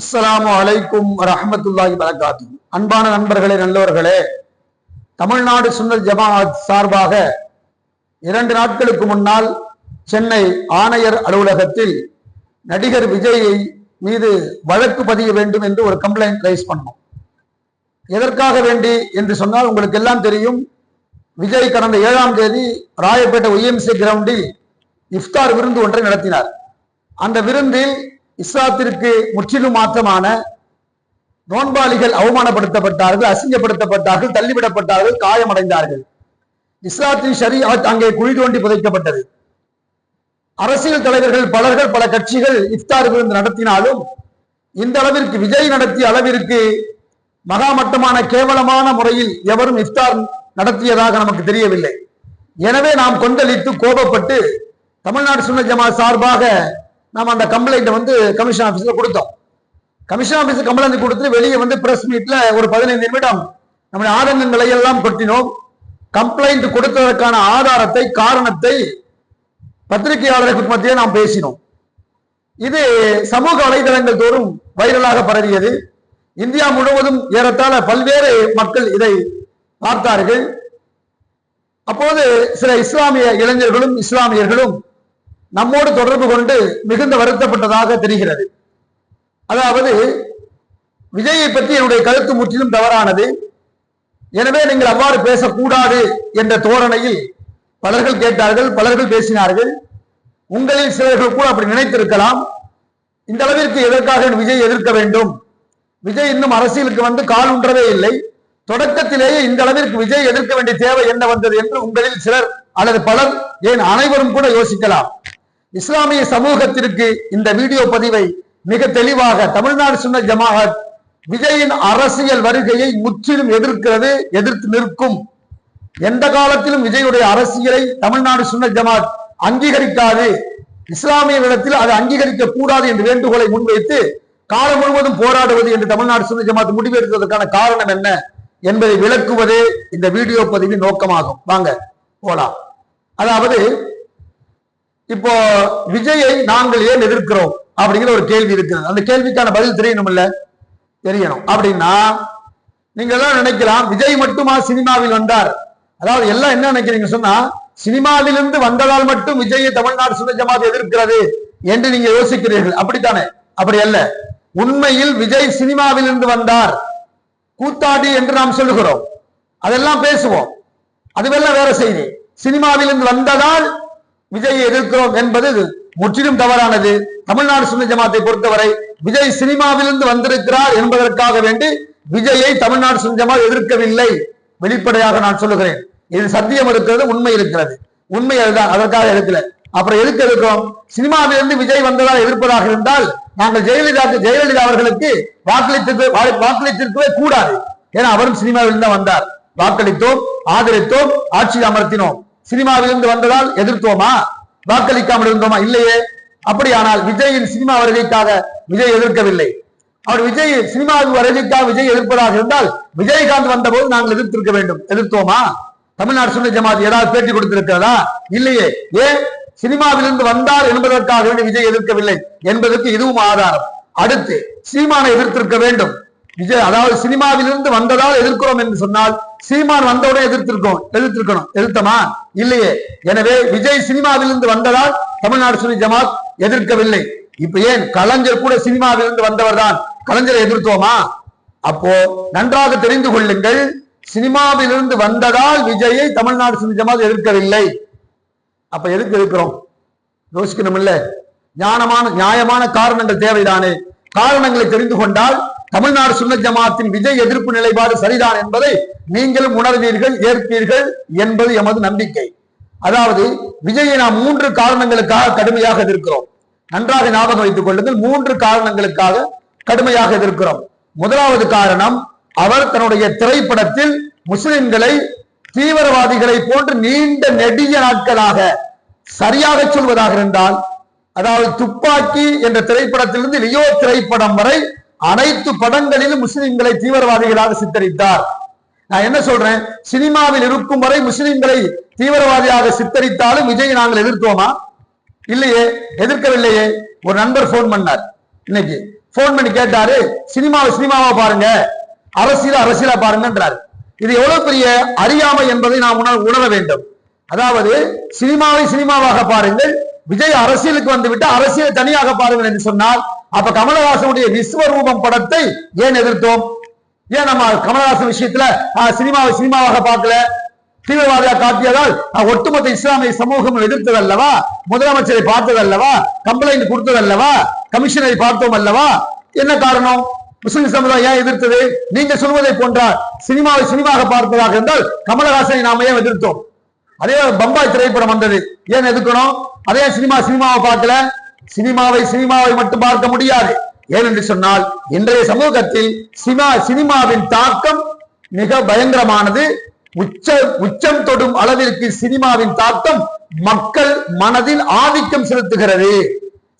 அஸ்ஸலாமு அலைக்கும் ரஹமத்துல்லாஹி வரகாத்து அன்பான நண்பர்களே நல்லவர்களே தமிழ்நாடு சுன்னத் ஜமாஅத் சார்பாக இரண்டு நாட்களுக்கு முன்னால் சென்னை ஆணையர் அலுவலகத்தில் நடிகர் விஜயை மீது வழக்கு பதிய வேண்டும் என்று ஒரு கம்ப்ளைண்ட் ரைஸ் பண்ணோம். எதற்காக வேண்டி என்று சொன்னால் உங்களுக்கு எல்லாம் தெரியும் விஜய் கடந்த ஏழாம் தேதி ராயப்பேட்டை ஒய்எம்சி கிரவுண்டில் இஃப்தார் விருந்து ஒன்றை நடத்தினார். அந்த விருந்தில் இஸ்லாத்திற்கு முற்றிலும் மாற்றமான நோன்பாளிகள் அவமானப்படுத்தப்பட்டார்கள் அசிங்கப்படுத்தப்பட்டார்கள் தள்ளிவிடப்பட்டார்கள் காயமடைந்தார்கள். இஸ்லாத்தின் ஷரீஅத் அங்கே குழி தோண்டி புதைக்கப்பட்டது. அரசியல் தலைவர்கள் பலர்கள் பல கட்சிகள் இஃப்தார் விருந்து நடத்தினாலும் இந்த அளவிற்கு விஜய் நடத்திய அளவிற்கு மகாமட்டமான கேவலமான முறையில் எவரும் இஃப்தார் நடத்தியதாக நமக்கு தெரியவில்லை. எனவே நாம் கொந்தளித்து கோபப்பட்டு தமிழ்நாடு சுன்ன ஜமா சார்பாக நாம் அந்த கம்ப்ளைண்ட் வந்து கமிஷன் ஆஃபீஸில் கொடுத்தோம். கமிஷன் ஆஃபீஸில் கம்ப்ளைண்ட் கொடுத்து வெளியே வந்து பிரஸ் மீட்ல ஒரு பதினைந்து நிமிடம் நம்முடைய ஆதங்கங்களை எல்லாம் கொட்டினோம். கம்ப்ளைண்ட் கொடுத்ததற்கான ஆதாரத்தை காரணத்தை பத்திரிகையாளர்களுக்கு மத்தியே நாம் பேசினோம். இது சமூக வலைதளங்கள் தோறும் வைரலாக பரவியது. இந்தியா முழுவதும் ஏறத்தாழ பல்வேறு மக்கள் இதை பார்த்தார்கள். அப்போது சில இஸ்லாமிய இளைஞர்களும் இஸ்லாமியர்களும் நம்மோடு தொடர்பு கொண்டு மிகுந்த வருத்தப்பட்டதாக தெரிகிறது. அதாவது விஜயை பற்றி என்னுடைய கருத்து முற்றிலும் தவறானது. எனவே நீங்கள் அவ்வாறு பேசக்கூடாது என்ற தோரணையில் பலர்கள் கேட்டார்கள் பலர்கள் பேசினார்கள். உங்களில் சிலர்கள் கூட அப்படி நினைத்திருக்கலாம். இந்த அளவிற்கு எதற்காக விஜய் எதிர்க்க வேண்டும்? விஜய் இன்னும் அரசியலுக்கு வந்து கால் உன்றவே இல்லை. தொடக்கத்திலேயே இந்த அளவிற்கு விஜய் எதிர்க்க வேண்டிய தேவை என்ன வந்தது என்று உங்களில் சிலர் அல்லது பலர் ஏன் அனைவரும் கூட யோசிக்கலாம். இஸ்லாமிய சமூகத்திற்கு இந்த வீடியோ பதிவை மிக தெளிவாக தமிழ்நாடு சுன்ன ஜமாஹத் விஜயின் அரசியல் வருகையை முற்றிலும் எதிர்க்கிறது எதிர்த்து நிற்கும். எந்த காலத்திலும் விஜயுடைய அரசியலை தமிழ்நாடு சுன்ன ஜமாத் அங்கீகரிக்காது. இஸ்லாமியர்களிடத்தில் அதை அங்கீகரிக்க கூடாது என்று வேண்டுகோளை முன்வைத்து காலம் முழுவதும் போராடுவது என்று தமிழ்நாடு சுன்ன ஜமாத் முடிவெடுத்ததற்கான காரணம் என்ன என்பதை விளக்குவதே இந்த வீடியோ பதிவின் நோக்கமாகும். வாங்க போலாம். அதாவது இப்போ விஜயை நாங்கள் ஏன் எதிர்க்கிறோம் அப்படிங்கிற ஒரு கேள்வி இருக்கிறது அந்த கேள்விக்கான பதில் தெரியணும் இல்ல தெரியணும். அப்படின்னா நீங்க எல்லாம் நினைக்கலாம் விஜய் மட்டுமா சினிமாவில் வந்தார்? அதாவது எல்லாம் என்ன நினைக்கிறீங்க சொன்னா சினிமாவிலிருந்து வந்ததால் மட்டும் விஜயை தமிழ்நாடு சுந்த ஜமாத் எதிர்க்கிறது என்று நீங்க யோசிக்கிறீர்கள். அப்படித்தானே? அப்படி அல்ல. உண்மையில் விஜய் சினிமாவிலிருந்து வந்தார். கூத்தாடி என்று நாம் சொல்லுகிறோம். அதெல்லாம் பேசுவோம். அதுவெல்லாம் வேற செய்தி. சினிமாவிலிருந்து வந்ததால் விஜய் எதிர்க்கிறோம் என்பது முற்றிலும் தவறானது. தமிழ்நாடு சுன்ன ஜமாத்தை பொறுத்தவரை விஜய் சினிமாவிலிருந்து வந்திருக்கிறார் என்பதற்காக வேண்டி விஜயை தமிழ்நாடு சுந்தமா எதிர்க்கவில்லை. வெளிப்படையாக நான் சொல்லுகிறேன். இது சத்தியம் இருக்கிறது உண்மை இருக்கிறது. உண்மை அதுதான் அதற்காக எடுக்கல. அப்புறம் எதுக்கு எதிர்க்கிறோம்? சினிமாவிலிருந்து விஜய் வந்ததால் எதிர்ப்பதாக இருந்தால் நாங்கள் ஜெயலலிதா ஜெயலலிதா அவர்களுக்கு வாக்களித்திருக்க வாக்களித்திருக்கவே கூடாது. ஏன்னா அவரும் சினிமாவிலிருந்து தான் வந்தார். வாக்களித்தோம் ஆதரித்தோம் ஆட்சி அமர்த்தினோம். சினிமாவிலிருந்து வந்ததால் எதிர்த்தோமா? வாக்களிக்காமல் இருந்தோமா? இல்லையே. அப்படியானால் விஜயின் சினிமா வருகைக்காக விஜய் எதிர்க்கவில்லை. அவர் விஜய் சினிமா வருகைக்காக விஜய் எதிர்ப்பதாக இருந்தால் விஜயகாந்த் வந்தபோது நாங்கள் எதிர்த்திருக்க வேண்டும். எதிர்த்தோமா? தமிழ்நாடு சுன்ன ஜமாத் ஏதாவது பேட்டி கொடுத்திருக்கிறதா? இல்லையே. ஏன்? சினிமாவிலிருந்து வந்தார் என்பதற்காக விஜய் எதிர்க்கவில்லை என்பதற்கு இதுவும் ஆதாரம். அடுத்து சீமானை எதிர்த்திருக்க வேண்டும். விஜய் அதாவது சினிமாவிலிருந்து வந்ததால் எதிர்க்கிறோம் என்று சொன்னால் சீமான் வந்தவுடன் எதிர்த்திருக்கோம் எதிர்த்திருக்கணும். எதிர்த்தமா? இல்லையே. எனவே விஜய் சினிமாவிலிருந்து வந்ததால் தமிழ்நாடு சுனி ஜமாத் எதிர்க்கவில்லை. இப்ப ஏன்? கலைஞர் கூட சினிமாவிலிருந்து வந்தவர் தான் கலைஞரை எதிர்த்தோமா? அப்போ நன்றாக தெரிந்து கொள்ளுங்கள் சினிமாவிலிருந்து வந்ததால் விஜயை தமிழ்நாடு சுனி ஜமாத் எதிர்க்கவில்லை. அப்ப எதுக்கு எதிர்க்கிறோம்? யோசிக்கணும் இல்ல ஞானமான நியாயமான காரணங்கள் தேவைதானே. காரணங்களை தெரிந்து கொண்டால் தமிழ்நாடு சுன்ன ஜமாத்தின் விஜய் எதிர்ப்பு நிலைப்பாடு சரிதான் என்பதை நீங்களும் உணர்வீர்கள் ஏற்பீர்கள் என்பது எமது நம்பிக்கை. அதாவது விஜயை நாம் மூன்று காரணங்களுக்காக கடுமையாக எதிர்க்கிறோம். நன்றாக ஞாபகம் வைத்துக் கொள்ளுங்கள். மூன்று காரணங்களுக்காக கடுமையாக எதிர்க்கிறோம். முதலாவது காரணம் அவர் தன்னுடைய திரைப்படத்தில் முஸ்லிம்களை தீவிரவாதிகளை போன்று நீண்ட நெடிய நாட்களாக சரியாக சொல்வதாக இருந்தால் அதாவது துப்பாக்கி என்ற திரைப்படத்திலிருந்து லியோ திரைப்படம் வரை அனைத்து படங்களிலும் முஸ்லிம்களை தீவிரவாதிகளாக சித்தரித்தார். நான் என்ன சொல்றேன்? சினிமாவில் இருக்கும் வரை முஸ்லிம்களை தீவிரவாதியாக சித்தரித்தாலும் விஜய் நாங்கள் எதிர்த்தோமா? இல்லையே எதிர்க்கவில்லையே. ஒரு நண்பர் போன் பண்ணார். இன்னைக்கு போன் பண்ணி கேட்டாரு சினிமாவை சினிமாவா பாருங்க அரசியல அரசியலா பாருங்கன்றாரு. இது எவ்வளவு பெரிய அறியாமை என்பதை நாம் உணர உணர வேண்டும். அதாவது சினிமாவை சினிமாவாக பாருங்கள் விஜய் அரசியலுக்கு வந்து விட்டு அரசியலை தனியாக பாருங்கள் என்று சொன்னால் அப்ப கமலஹாசனுடைய விஸ்வரூபம் படத்தை ஏன் எதிர்த்தோம்? ஏன் நம்ம கமலஹாசன் விஷயத்துல ஆஹ், சினிமாவை சினிமாவாக பார்க்கல? தீவிரவாதியா காட்டியதால் ஒட்டுமொத்த இஸ்லாமிய சமூகம் எதிர்த்தது அல்லவா முதலமைச்சரை பார்த்தது அல்லவா கம்ப்ளைண்ட் கொடுத்தது அல்லவா கமிஷனரை பார்த்தோம் அல்லவா? என்ன காரணம்? முஸ்லிம் சமுதாயம் ஏன் எதிர்த்தது? நீங்க சொல்வதை போன்றால் சினிமாவை சினிமாவாக பார்ப்பதாக இருந்தால் கமலஹாசனை நாம ஏன் எதிர்த்தோம்? அதே பம்பாய் திரைப்படம் வந்தது. ஏன் எதுக்கணும்? அதே சினிமா சினிமாவை பார்க்கல. சினிமாவை சினிமாவை மட்டும் பார்க்க முடியாது. ஏனென்று சொன்னால் இன்றைய சமூகத்தில் சினிமா சினிமாவின் தாக்கம் மிக பயங்கரமானது. உச்ச உச்சம் தொடும் அளவிற்கு சினிமாவின் தாக்கம் மக்கள் மனதில் ஆதிக்கம் செலுத்துகிறது.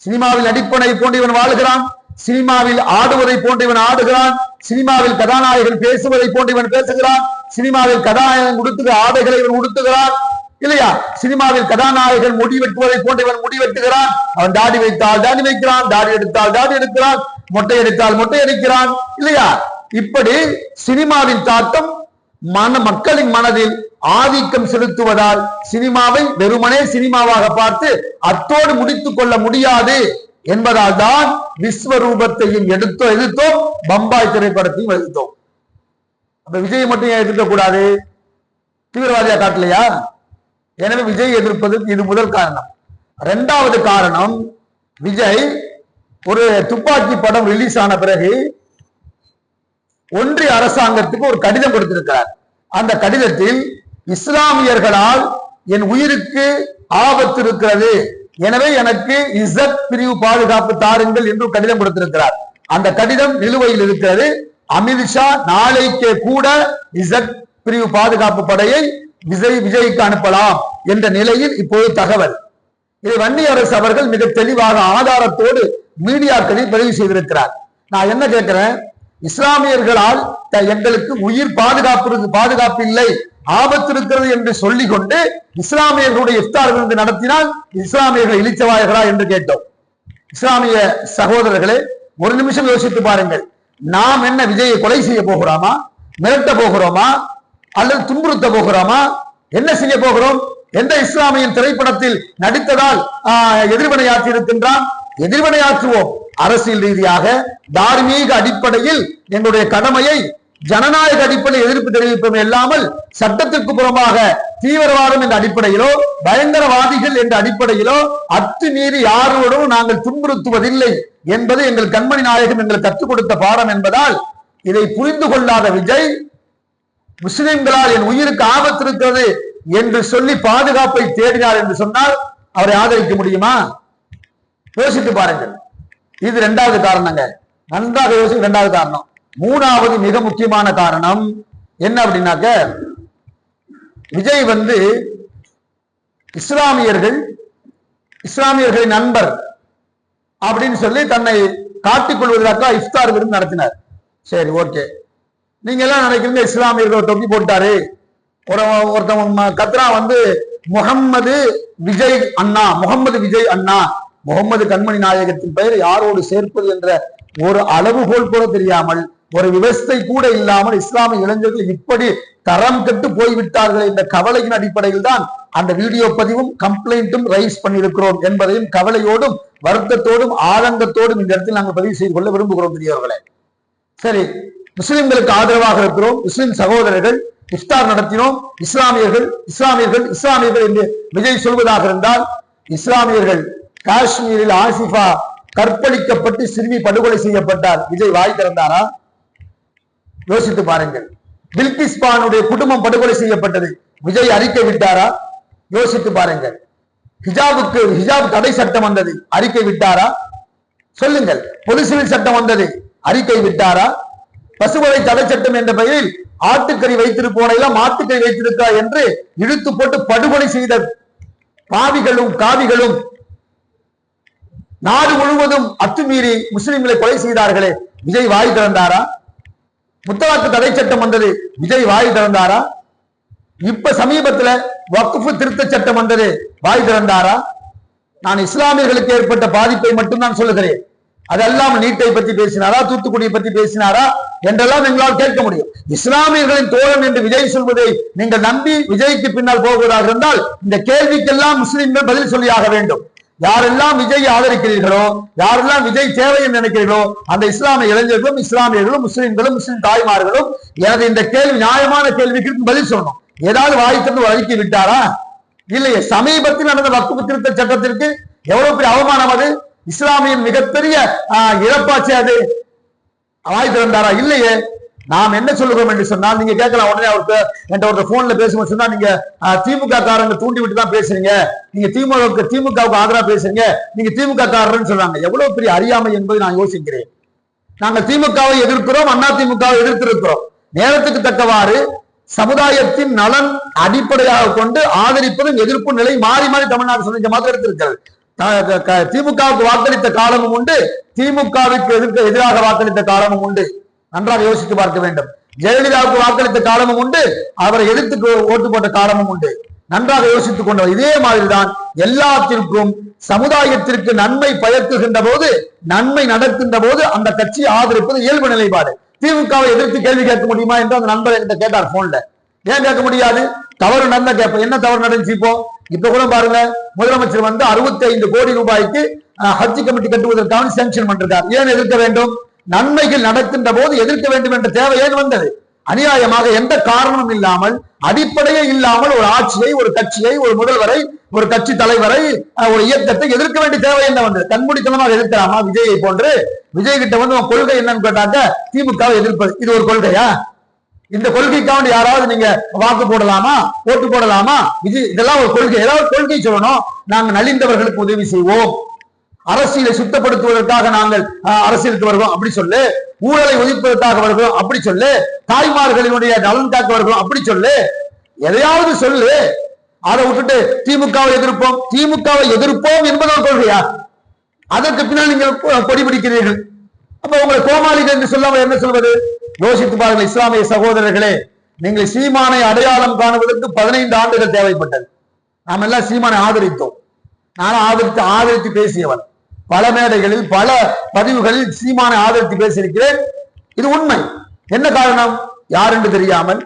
சினிமாவில் நடிப்பனை போன்று இவன் வாழ்கிறான். சினிமாவில் ஆடுவதை போன்று இவன் ஆடுகிறான். சினிமாவில் கதாநாயகன் பேசுவதை போன்று இவன் பேசுகிறான். சினிமாவில் கதாநாயகன் உடுத்துகிற ஆடைகளை இவன் உடுத்துகிறான். இல்லையா? சினிமாவில் கதாநாயகன் முடி வெட்டுவதை போன்றவன் முடி வெட்டுகிறான். அவன் தாடி வைத்தால் தாடி வைக்கிறான் தாடி எடுத்தால் தாடி எடுக்கிறான் மொட்டை எடுத்தால் மொட்டை அடிக்கிறான். இல்லையா? இப்படி சினிமாவின் தாக்கம் மன மக்களின் மனதில் ஆதிக்கம் செலுத்துவதால் சினிமாவை வெறுமனே சினிமாவாக பார்த்து அத்தோடு முடித்துக் கொள்ள முடியாது என்பதால் தான் விஸ்வரூபத்தையும் எடுத்தோ எதிர்த்தோம் பம்பாய் திரைப்படத்தையும் எதிர்த்தோம். அப்ப விஜய் மட்டும் ஏன் எதிர்க்க கூடாது தீவிரவாதியா காட்டலையா? எனவே விஜய் எதிர்ப்பது இது முதல் காரணம். இரண்டாவது காரணம் விஜய் ஒரு துப்பாக்கி படம் ரிலீஸ் ஆன பிறகு ஒன்றிய அரசாங்கத்துக்கு ஒரு கடிதம் கொடுத்திருக்கிறார். அந்த கடிதத்தில் இஸ்லாமியர்களால் என் உயிருக்கு ஆபத்து இருக்கிறது எனவே எனக்கு இசத் பிரிவு பாதுகாப்பு தாருங்கள் என்று கடிதம் கொடுத்திருக்கிறார். அந்த கடிதம் நிலுவையில் இருக்கிறது. அமித்ஷா நாளைக்கே கூட இசத் பிரிவு பாதுகாப்பு படையை விஜய் விஜய்க்கு அனுப்பலாம் என்ற நிலையில் இப்போது தகவல். இதை வன்னி அரசு அவர்கள் மிக தெளிவாக ஆதாரத்தோடு மீடியாக்களில் பதிவு செய்திருக்கிறார். நான் என்ன கேட்கிறேன்? இஸ்லாமியர்களால் எங்களுக்கு உயிர் பாதுகாப்பு பாதுகாப்பு இல்லை ஆபத்து இருக்கிறது என்று சொல்லிக் கொண்டு இஸ்லாமியர்களுடைய இஃப்தார் விருந்து நடத்தினால் இஸ்லாமியர்கள் இழிச்சவாயர்களா என்று கேட்டோம். இஸ்லாமிய சகோதரர்களே ஒரு நிமிஷம் யோசித்து பாருங்கள். நாம் என்ன விஜயை கொலை செய்ய போகிறோமா? மிரட்ட போகிறோமா? அல்லது துன்புறுத்த போகிறோமா? என்ன செய்ய போகிறோம்? எந்த இஸ்லாமியின் திரைப்படத்தில் நடித்ததால் ஆஹ், எதிர்வினையாற்றி இருக்கின்றான் எதிர்வினையாற்றுவோம் அரசியல் ரீதியாக தார்மீக அடிப்படையில் எங்களுடைய கடமையை ஜனநாயக அடிப்படையில் எதிர்ப்பு தெரிவிப்போம் இல்லாமல் சட்டத்திற்கு புறமாக தீவிரவாதம் என்ற அடிப்படையிலோ பயங்கரவாதிகள் என்ற அடிப்படையிலோ அத்துமீறி யாரோடும் நாங்கள் துன்புறுத்துவதில்லை என்பது எங்கள் கண்மணி நாயகம் எங்களுக்கு கற்றுக் கொடுத்த பாடம் என்பதால் இதை புரிந்து கொள்ளாத விஜய் முஸ்லிம்களால் என் உயிருக்கு ஆபத்து இருக்கிறது என்று சொல்லி பாதுகாப்பை தேடினார் என்று சொன்னால் அவரை ஆதரிக்க முடியுமா? யோசித்து பாருங்கள். இது இரண்டாவது காரணங்க. நன்றாக யோசிக்க இரண்டாவது காரணம். மூணாவது மிக முக்கியமான காரணம். என்ன அப்படின்னாக்க விஜய் வந்து இஸ்லாமியர்கள் இஸ்லாமியர்களின் நண்பர் அப்படின்னு சொல்லி தன்னை காட்டிக் கொள்வதற்காக இஃப்தார் விருந்து நடத்தினார். சரி ஓகே. நீங்க எல்லாம் நினைக்கிறீங்க இஸ்லாமியர்கள் தொக்கி போட்டாரு ஒரு ஒருத்தவன் கத்ரா வந்து முகம்மது விஜய் அண்ணா முகம்மது விஜய் அண்ணா முகம்மது கண்மணி நாயகத்தின் பெயர் யாரோடு சேர்ப்பது என்ற ஒரு அளவுகோல் கூட தெரியாமல் ஒரு விவஸ்தை கூட இல்லாமல் இஸ்லாமிய இளைஞர்கள் இப்படி தரம் கெட்டு போய்விட்டார்கள் என்ற கவலையின் அடிப்படையில் தான் அந்த வீடியோ பதிவும் கம்ப்ளைண்ட்டும் ரைஸ் பண்ணியிருக்கிறோம் என்பதையும் கவலையோடும் வருத்தத்தோடும் ஆதங்கத்தோடும் இந்த இடத்தில் நாங்கள் பதிவு செய்து கொள்ள விரும்புகிறோம் பெரியவர்களே. சரி முஸ்லிம்களுக்கு ஆதரவாக இருக்கிறோம். முஸ்லிம் சகோதரர்கள் இஃப்தார் நடத்தினோம். இஸ்லாமியர்கள் இஸ்லாமியர்கள் இஸ்லாமியர்கள் என்று விஜய் சொல்வதாக இருந்தால் இஸ்லாமியர்கள் காஷ்மீரில் ஆசிஃபா கற்பழிக்கப்பட்டு சிறுமி படுகொலை செய்யப்பட்டார். விஜய் வாய் திறந்தாரா? யோசித்து பாருங்கள். பில்கிஸ் பானுடைய குடும்பம் படுகொலை செய்யப்பட்டது. விஜய் அறிக்கை விட்டாரா? யோசித்து பாருங்கள். ஹிஜாபுக்கு ஹிஜாப் தடை சட்டம் வந்தது. அறிக்கை விட்டாரா? சொல்லுங்கள். பொது சிவில் சட்டம் வந்தது. அறிக்கை விட்டாரா? பசுவதை தடை சட்டம் என்ற பெயரில் ஆட்டுக்கறி வைத்திருப்போனையெல்லாம் மாட்டுக்கறி வைத்திருக்கா என்று இழுத்து போட்டு படுகொலை செய்த பாவிகளும் காவிகளும் நாடு முழுவதும் அத்துமீறி முஸ்லிம்களை கொலை செய்தார்களே. விஜய் வாய் திறந்தாரா? முத்தலாக்கு தடை சட்டம் வந்தது விஜய் வாய் திறந்தாரா? இப்ப சமீபத்துல வக்குஃபு திருத்த சட்டம் வந்தது வாய் திறந்தாரா? நான் இஸ்லாமியர்களுக்கு ஏற்பட்ட பாதிப்பை மட்டும் நான் சொல்லுகிறேன். அதெல்லாம் நீட்டை பத்தி பேசினாரா தூத்துக்குடியை பத்தி பேசினாரா என்றெல்லாம் எங்களால் கேட்க முடியும். இஸ்லாமியர்களின் தோழன் என்று விஜய் சொல்வதை நீங்கள் நம்பி விஜய்க்கு பின்னால் போவதாக இருந்தால் இந்த கேள்விக்கெல்லாம் முஸ்லிம்கள் பதில் சொல்லியாக வேண்டும். யாரெல்லாம் விஜய் ஆதரிக்கிறீர்களோ யாரெல்லாம் விஜய் தேவை என்று நினைக்கிறீர்களோ அந்த இஸ்லாமிய இளைஞர்களும் இஸ்லாமியர்களும் முஸ்லிம்களும் முஸ்லிம் தாய்மார்களும் எனது இந்த கேள்வி நியாயமான கேள்விக்கு பதில் சொல்லணும். ஏதாவது வாய் தந்து விட்டாரா? இல்லையே சமீபத்தில் நடந்த வக்குப்பு திருத்த சட்டத்திற்கு எவ்வளவு பெரிய அவமானம் அது? இஸ்லாமியின் மிகப்பெரிய ஆஹ், இழப்பாச்சு அது. வாய் திறந்தாரா? இல்லையே. நாம் என்ன சொல்லுகிறோம் என்று சொன்னால் நீங்க கேட்கலாம் உடனே அவருக்கு என்கிட்ட ஒருத்தர் போன்ல பேசும்போது சொன்னா நீங்க திமுக காரங்க தூண்டி விட்டு தான் பேசுறீங்க. நீங்க திமுக திமுகவுக்கு ஆதரவா பேசுறீங்க. நீங்க திமுக காரர்னு சொல்றாங்க. எவ்வளவு பெரிய அறியாமை என்பதை நான் யோசிக்கிறேன். நாங்கள் திமுகவை எதிர்க்கிறோம் அண்ணா திமுகவை எதிர்த்திருக்கிறோம். நேரத்துக்கு தக்கவாறு சமுதாயத்தின் நலன் அடிப்படையாக கொண்டு ஆதரிப்பதும் எதிர்ப்பு நிலை மாறி மாறி தமிழ்நாடு சொன்ன மாதிரி எடுத்திருக்கிறது திமுகவுக்கு வாக்களித்த காலமும் உண்டு. திமுகவுக்கு எதிர்க்க எதிராக வாக்களித்த காலமும் உண்டு. நன்றாக யோசித்து பார்க்க வேண்டும். ஜெயலலிதாவுக்கு வாக்களித்த காலமும் உண்டு. அவரை எதிர்த்து ஓட்டு போட்ட காலமும் உண்டு. நன்றாக யோசித்துக் கொண்டவர் இதே மாதிரிதான் எல்லாத்திற்கும் சமுதாயத்திற்கு நன்மை பயக்குகின்ற போது நன்மை நடக்கின்ற போது அந்த கட்சியை ஆதரிப்பது இயல்பு நிலைப்பாடு. திமுகவை எதிர்த்து கேள்வி கேட்க முடியுமா என்று அந்த நண்பர் என்கிட்ட கேட்டார் போன்ல ஏன் கேட்க முடியாது? தவறு நடந்த கேட்ப என்ன தவறு நடந்துச்சு இப்போ? இப்ப கூட பாருங்க முதலமைச்சர் வந்து அறுபத்தி ஐந்து கோடி ரூபாய்க்கு ஹஜ் கமிட்டி கட்டுவதற்காக சேங்ஷன் பண்றார். ஏன் எதிர்க்க வேண்டும்? நன்மைகள் நடக்கின்ற போது எதிர்க்க வேண்டும் என்ற தேவை ஏன் வந்தது? அநியாயமாக எந்த காரணமும் இல்லாமல் அடிப்படையே இல்லாமல் ஒரு ஆட்சியை ஒரு கட்சியை ஒரு முதல்வரை ஒரு கட்சி தலைவரை ஒரு இயக்கத்தை எதிர்க்க வேண்டிய தேவை என்ன வந்தது? கண்மூடித்தனமாக எதிர்க்கலாமா? விஜயை போன்று. விஜய் கிட்ட வந்து உன் கொள்கை என்னன்னு கேட்டாக்க திமுகவை எதிர்ப்பது. இது ஒரு கொள்கையா? இந்த கொள்கைக்காக யாராவது நீங்க வாக்கு போடலாமா ஓட்டு போடலாமா? இது இதெல்லாம் ஒரு கொள்கை. ஏதாவது கொள்கை சொல்லணும். நாங்க நலிந்தவர்களுக்கு உதவி செய்வோம். அரசியலை சுத்தப்படுத்துவதற்காக நாங்கள் அஹ், அரசியலுக்கு வருவோம் அப்படி சொல்லு. ஊழலை ஒழிப்பதற்காக வருகிறோம். அப்படி சொல்லு. தாய்மார்களினுடைய நலன் காக்க வருகிறோம். அப்படி சொல்லு. எதையாவது சொல்லு. அதை விட்டுட்டு திமுகவை எதிர்ப்போம். திமுகவை எதிர்ப்போம் என்பது ஒரு கொள்கையா? அதற்கு பின்னால் நீங்கள் கொடி பிடிக்கிறீர்கள். அப்ப உங்களை கோமாளிகள் என்று சொல்லாமல் என்ன சொல்வது? யோசித்து பாருங்கள் இஸ்லாமிய சகோதரர்களே நீங்கள் சீமானை அடையாளம் காணுவதற்கு பதினைந்து ஆண்டுகள் தேவைப்பட்டது. நாம் எல்லாம் சீமானை ஆதரித்தோம். நானும் ஆதரித்து ஆதரித்து பேசியவன். பல மேடைகளில் பல பதிவுகளில் சீமானை ஆதரித்து பேசியிருக்கிறேன். இது உண்மை. என்ன காரணம்? யார் என்று தெரியாமல்.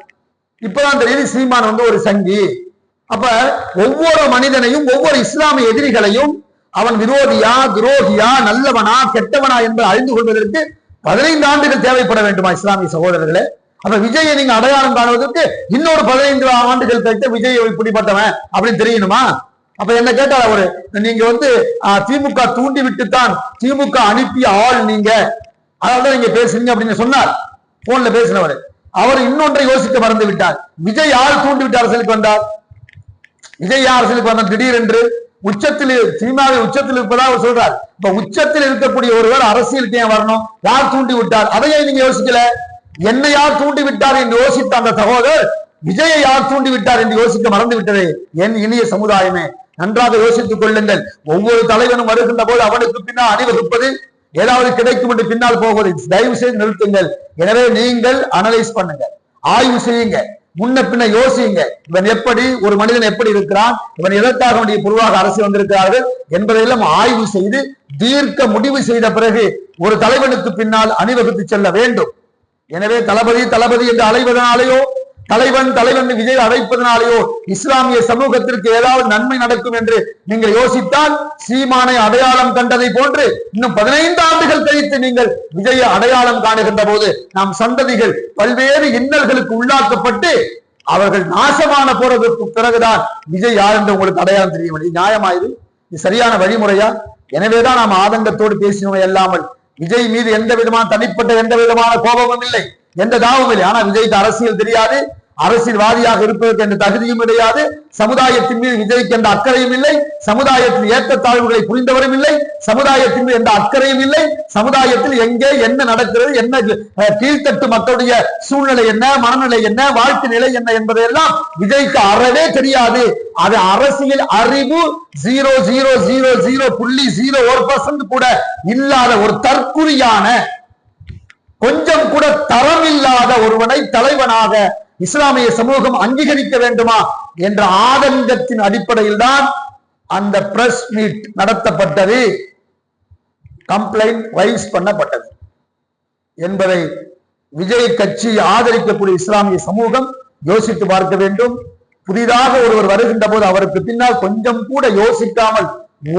இப்பதான் தெரியுது சீமான் வந்து ஒரு சங்கி. அப்ப ஒவ்வொரு மனிதனையும் ஒவ்வொரு இஸ்லாமிய எதிரிகளையும் அவன் விரோதியா துரோகியா நல்லவனா கெட்டவனா என்பதை அறிந்து கொள்வதற்கு பதினைந்து ஆண்டுகள் தேவைப்பட வேண்டுமா இஸ்லாமிய சகோதரர்களே. அப்ப விஜயை நீங்க அடையாளம் காணுவதற்கு இன்னொரு பதினைந்து ஆண்டுகள் கழித்து விஜய் இப்படிப்பட்டவன் அப்படின்னு தெரியணுமா? அப்ப என்ன கேட்டால் அவரு? நீங்க வந்து திமுக தூண்டி விட்டுத்தான் திமுக அனுப்பிய ஆள் நீங்க. அதாவது நீங்க பேசுறீங்க அப்படின்னு சொன்னார். போன்ல பேசினவர். அவர் இன்னொன்றை யோசிக்க மறந்து விட்டார். விஜய் யார் தூண்டி விட்டு அரசியலுக்கு வந்தார்? விஜய் யார் அரசியலுக்கு வந்தார் திடீரென்று உச்சத்தில் சினிமாவை உச்சத்தில் இருப்பதாக அவர் சொல்றார். இப்ப உச்சத்தில் இருக்கக்கூடிய ஒருவர் அரசியலுக்கு ஏன் வரணும்? யார் தூண்டி விட்டார்? அதையே நீங்க யோசிக்கல. என்னை யார் தூண்டி விட்டார் என்று யோசித்த அந்த சகோதரர் விஜயை யார் தூண்டி விட்டார் என்று யோசிக்க மறந்து விட்டது. என் இனிய சமுதாயமே நன்றாக யோசித்துக் கொள்ளுங்கள். ஒவ்வொரு தலைவனும் வருகின்ற போது அவனுக்கு பின்னால் அணிவகுப்பது ஏதாவது கிடைக்கும் என்று பின்னால் போவது தயவு செய்து நிறுத்துங்கள். எனவே நீங்கள் அனலைஸ் பண்ணுங்க ஆய்வு செய்யுங்க முன்ன பின்ன யோசியுங்க. இவன் எப்படி ஒரு மனிதன் எப்படி இருக்கிறான்? இவன் எதற்காக வேண்டிய பொருளாக அரசு வந்திருக்கிறார்கள் என்பதையெல்லாம் ஆய்வு செய்து தீர்க்க முடிவு செய்த பிறகு ஒரு தலைவனுக்கு பின்னால் அணிவகுத்து செல்ல வேண்டும். எனவே தளபதி தளபதி என்று அலைவதனாலேயோ தலைவன் தலைவன் விஜய் அழைப்பதனாலேயோ இஸ்லாமிய சமூகத்திற்கு ஏதாவது நன்மை நடக்கும் என்று நீங்கள் யோசித்தால் சீமானை அடையாளம் கண்டதை போன்று இன்னும் பதினைந்து ஆண்டுகள் கழித்து நீங்கள் விஜய அடையாளம் காணுகின்ற போது நாம் சந்ததிகள் பல்வேறு இன்னல்களுக்கு உள்ளாக்கப்பட்டு அவர்கள் நாசமான போறதற்கு பிறகுதான் விஜய் யார் என்று உங்களுக்கு அடையாளம் தெரிய முடியும் நியாயமா இது? இது சரியான வழிமுறையா? எனவேதான் நாம் ஆதங்கத்தோடு பேசினோம் அல்லாமல் விஜய் மீது எந்த விதமான தனிப்பட்ட எந்த விதமான கோபமும் இல்லை. எந்த தாவும் இல்லை ஆனா விஜய்க்கு அரசியல் தெரியாது. அரசியல்வாதியாக இருப்பதற்கு எந்த தகுதியும் கிடையாது. சமுதாயத்தின் மீது விஜய்க்கு எந்த அக்கறையும் இல்லை. சமுதாயத்தின் ஏற்றத்தாழ்வுகளை புரிந்தவரும் இல்லை. சமுதாயத்தின் மீது எந்த அக்கறையும் இல்லை. சமுதாயத்தில் எங்கே என்ன நடக்கிறது என்ன கீழ்த்தட்டு மக்களுடைய சூழ்நிலை என்ன மனநிலை என்ன வாழ்க்கை நிலை என்ன என்பதையெல்லாம் விஜய்க்கு அறவே தெரியாது. அது அரசியல் அறிவு ஜீரோ ஜீரோ ஜீரோ ஜீரோ புள்ளி ஜீரோ ஒரு பர்சன்ட் கூட இல்லாத ஒரு தற்குறியான கொஞ்சம் கூட தரம் இல்லாத ஒருவனை தலைவனாக இஸ்லாமிய சமூகம் அங்கீகரிக்க வேண்டுமா என்ற ஆதங்கத்தின் அடிப்படையில் தான் அந்த பிரஸ் மீட் நடத்தப்பட்டது. கம்ப்ளைண்ட் ரைஸ் பண்ணப்பட்டது. என்பதை விஜய் கட்சி ஆதரிக்கக்கூடிய இஸ்லாமிய சமூகம் யோசித்து பார்க்க வேண்டும். புதிதாக ஒருவர் வருகின்ற போது அவருக்கு பின்னால் கொஞ்சம் கூட யோசிக்காமல்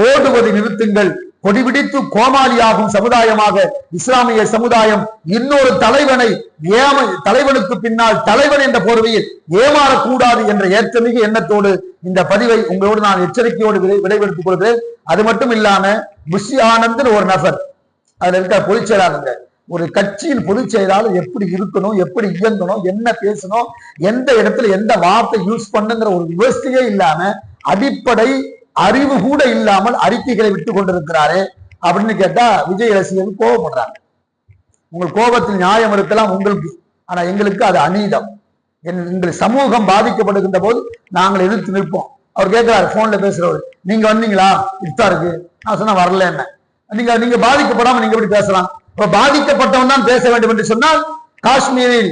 ஓடுவதை நிறுத்துங்கள். கொடிபிடித்து கோமாளியாகும் சமுதாயமாக இஸ்லாமிய சமுதாயம் இன்னொரு தலைவனை ஏம தலைவனுக்கு பின்னால் தலைவன் என்ற போர்வையில் ஏமாறக்கூடாது என்ற ஏற்றமிகு எண்ணத்தோடு இந்த பதிவை உங்களோடு நான் எச்சரிக்கையோடு விடை விடைபெடுத்துக் கொள்கிறேன். அது மட்டும் இல்லாம முஷி ஆனந்த் ஒரு நபர் அதுல இருக்கிற பொதுச் செயலாளர் ஒரு கட்சியின் பொதுச் செயலாளர் எப்படி இருக்கணும் எப்படி இயங்கணும் என்ன பேசணும் எந்த இடத்துல எந்த வார்த்தை யூஸ் பண்ணுங்கிற ஒரு விவசாயே இல்லாம அடிப்படை அறிவு கூட இல்லாமல் அறிக்கைகளை விட்டு கொண்டிருக்கிறாரே அப்படின்னு கேட்டா விஜய் ரசிகர்கள் கோபப்படுறாங்க உங்கள் கோபத்தில் நியாயம் இருக்கலாம் உங்களுக்கு ஆனா எங்களுக்கு அது அநீதம். என்- எங்கள் சமூகம் பாதிக்கப்படுகின்ற போது நாங்கள் எதிர்த்து நிற்போம். அவர் கேட்கிறாரு போன்ல பேசுறவர் நீங்க வந்தீங்களா? இருக்கு. நான் சொன்னா வரல என்ன. நீங்க நீங்க பாதிக்கப்படாம நீங்க எப்படி பேசலாம்? இப்ப பாதிக்கப்பட்டவன் தான் பேச வேண்டும் என்று சொன்னால் காஷ்மீரில்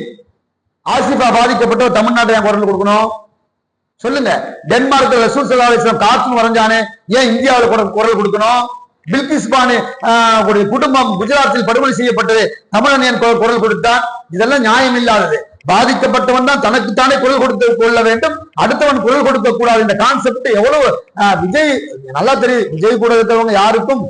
ஆசிஃபா பாதிக்கப்பட்டவர் தமிழ்நாட்டை குரல் கொடுக்கணும். சொல்லுங்க. டென்மார்க்ல ரசூல் சல்லா அலிஸ்லாம் கார்ட்டூன் வரைஞ்சானே ஏன் இந்தியாவில் குரல் குரல் கொடுக்கணும்? பில்கிஸ் பானு குடும்பம் குஜராத்தில் படுகொலை செய்யப்பட்டது. தமிழன் ஏன் குரல் கொடுத்தான். இதெல்லாம் நியாயம் இல்லாதது. பாதிக்கப்பட்டவன் தான் தனக்குத்தானே குரல் கொடுத்து கொள்ள வேண்டும். அடுத்தவன் குரல் கொடுக்க கூடாது இந்த கான்செப்ட் எவ்வளவு விஜய் நல்லா தெரியும் விஜய் கூட இருக்கிறவங்க யாருக்கும்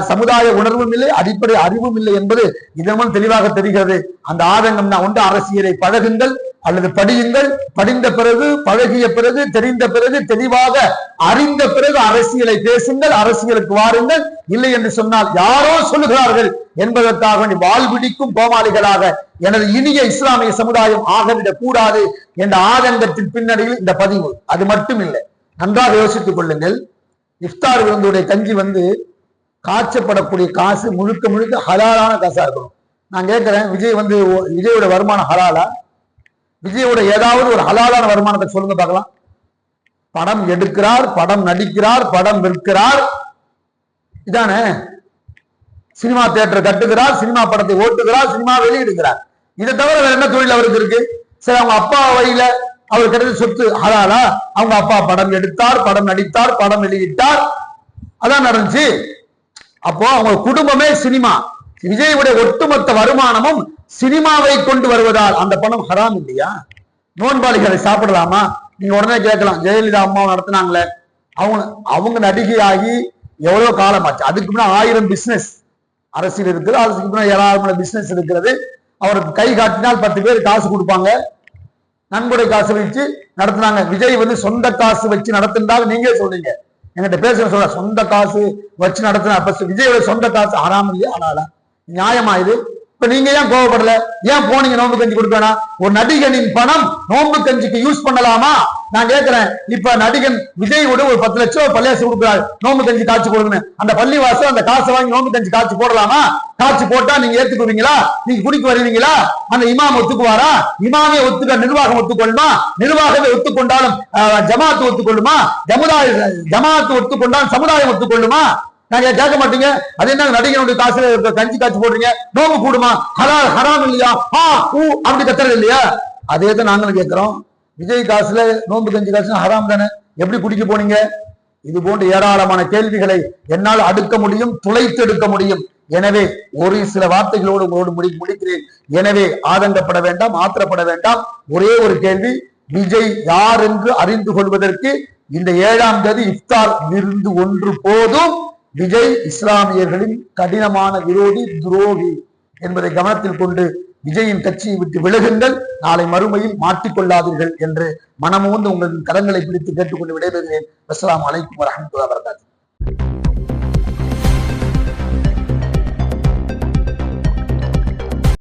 சமுதாய உணர்வும் இல்லை அடிப்படை அறிவும் இல்லை என்பது இதன் மூலம் தெளிவாக தெரிகிறது. அந்த ஆதங்கம் தான் ஒன்று அரசியலை பழகுங்கள் அல்லது படியுங்கள். படிந்த பிறகு பழகிய பிறகு தெரிந்த பிறகு தெளிவாக அறிந்த பிறகு அரசியலை பேசுங்கள் அரசியலுக்கு வாருங்கள். இல்லை என்று சொன்னால் யாரோ சொல்லுகிறார்கள் என்பதற்காக நீ வாழ்விடிக்கும் கோமாளிகளாக எனது இனிய இஸ்லாமிய சமுதாயம் ஆகவிடக் கூடாது என்ற ஆதங்கத்தின் பின்னணியில் இந்த பதிவு. அது மட்டும் இல்லை நன்றாக யோசித்துக் கொள்ளுங்கள். இஃப்தார் விருந்துடைய கஞ்சி வந்து காய்ச்சப்படக்கூடிய காசு முழுக்க முழுக்க ஹலாலான காசா இருக்கணும். நான் கேட்கிறேன் விஜய் வந்து ஓ- விஜயோட வருமானம் ஹலாலா? விஜயோட ஏதாவது ஒரு ஹலாலான வருமானத்தை சொல்லுங்க பார்க்கலாம். படம் எடுக்கிறார் படம் நடிக்கிறார் படம் விற்கிறார். இதானே? சினிமா தியேட்டர் கட்டுகிறார் சினிமா படத்தை ஓட்டுகிறார் சினிமா வெளியிடுகிறார். இதை தவிர வேற என்ன தொழில் அவருக்கு இருக்கு? சரி அவங்க அப்பா வழியில அவர் கிடைச்ச சொத்து ஹலாலா? அவங்க அப்பா படம் எடுத்தார் படம் நடித்தார் படம் வெளியிட்டார். அதான் நடந்துச்சு. அப்போ அவங்க குடும்பமே சினிமா. விஜயுடைய ஒட்டுமொத்த வருமானமும் சினிமாவை கொண்டு வருவதால் அந்த பணம் ஹராம் இல்லையா? நோன்பாளிகளை சாப்பிடலாமா? நீங்க உடனே கேட்கலாம். ஜெயலலிதா அம்மா நடத்தினாங்களே. அவங்க அவங்க நடிகையாகி எவ்வளவு காலமாச்சு. அதுக்கு முன்னாடி ஆயிரம் பிசினஸ் அரசியல் இருக்குது. அதுக்கு முன்னாடி ஏழாயிரம் பிசினஸ் இருக்கிறது. அவருக்கு கை காட்டினால் பத்து பேர் காசு கொடுப்பாங்க. நன்கொடை காசு வச்சு நடத்தினாங்க. விஜய் வந்து சொந்த காசு வச்சு நடத்தினாலும் நீங்களே சொல்றீங்க. என்கிட்ட பேசுற சொல்ற சொந்த காசு வச்சு நடத்தினா அப்ப விஜயோட சொந்த காசு ஆறாம இல்லையா? ஆனாலா. நியாயமா இது? இப்ப நீங்க ஏன் கோவப்படல? ஏன் போனீங்க நோம்பு கஞ்சி கொடுக்கணும் ஒரு நடிகனின் பணம் நோம்பு கஞ்சிக்கு யூஸ் பண்ணலாமா? நான் கேட்கிறேன் இப்ப நடிகன் விஜய் விட ஒரு பத்து லட்சம் பள்ளியாசு கொடுக்குறாரு. நோம்பு கஞ்சி காய்ச்சி கொடுக்கணும் அந்த பள்ளிவாசம் அந்த காசை வாங்கி நோம்பு கஞ்சி காய்ச்சி போடலாமா? காய்ச்சி போட்டா நீங்க ஏத்துக்குவீங்களா? நீங்க குடிக்க வருவீங்களா? அந்த இமாம் ஒத்துக்குவாரா? இமாமே ஒத்துக்க நிர்வாகம் ஒத்துக்கொள்ளுமா? நிர்வாகமே ஒத்துக்கொண்டாலும் ஆஹ், ஜமாத்து ஒத்துக்கொள்ளுமா? ஜமுதாய ஜமாத்து ஒத்துக்கொண்டாலும் சமுதாயம் ஒத்துக்கொள்ளுமா? நாங்க கேட்க மாட்டீங்க? அது என்ன நடிகனுடைய காசுல இருக்க கஞ்சி காய்ச்சி போடுறீங்க? நோம்பு கூடுமா ஹலால் ஹராம் இல்லையா? ஆ ஊ அப்படி கத்துறது இல்லையா? அதே தான் நாங்களும் கேட்கிறோம். விஜய் காசுல நோம்பு கஞ்சி காசு ஹராம் தானே? எப்படி குடிக்க போனீங்க? இது போன்ற ஏராளமான கேள்விகளை என்னால் அடுக்க முடியும் துளைத்து எடுக்க முடியும். எனவே ஒரு சில வார்த்தைகளோடு உங்களோடு முடி முடிக்கிறேன். எனவே ஆதங்கப்பட வேண்டாம் ஆத்திரப்பட வேண்டாம். ஒரே ஒரு கேள்வி விஜய் யார் என்று அறிந்து கொள்வதற்கு இந்த ஏழாம் தேதி இஃப்தார் விருந்து ஒன்று போதும். விஜய் இஸ்லாமியர்களின் கடினமான விரோதி துரோகி என்பதை கவனத்தில் கொண்டு விஜயின் கட்சியை விட்டு விலகுங்கள். நாளை மறுமையில் மாட்டிக்கொள்ளாதீர்கள் என்று மனமோந்து உங்களின் கரங்களை பிடித்து கேட்டுக்கொண்டு விடைபெறுகிறேன். அஸ்லாம் அலைக்கும் வரஹ்மத்துல்லாஹி வரகாத்து